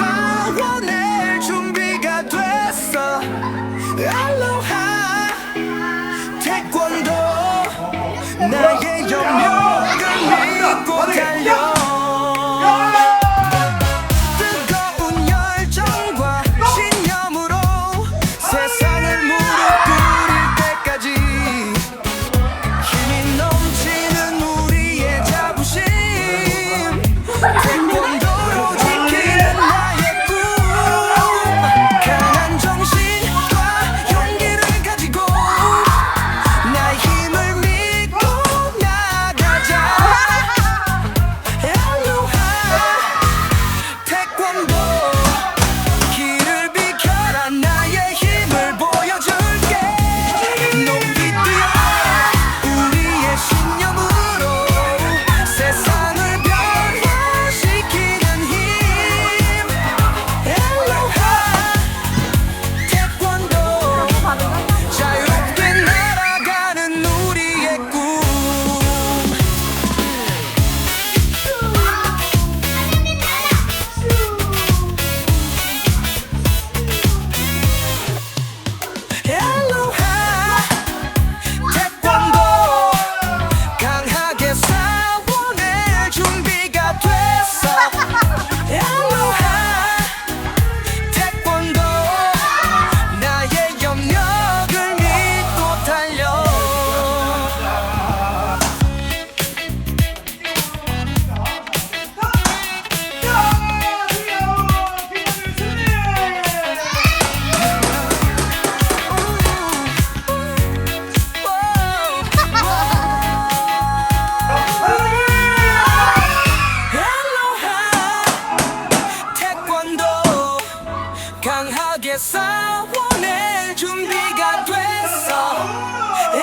살아낼 준비가 됐어. 알로하 태권도 나의 영역. 강하게 싸워낼 준비가 됐어.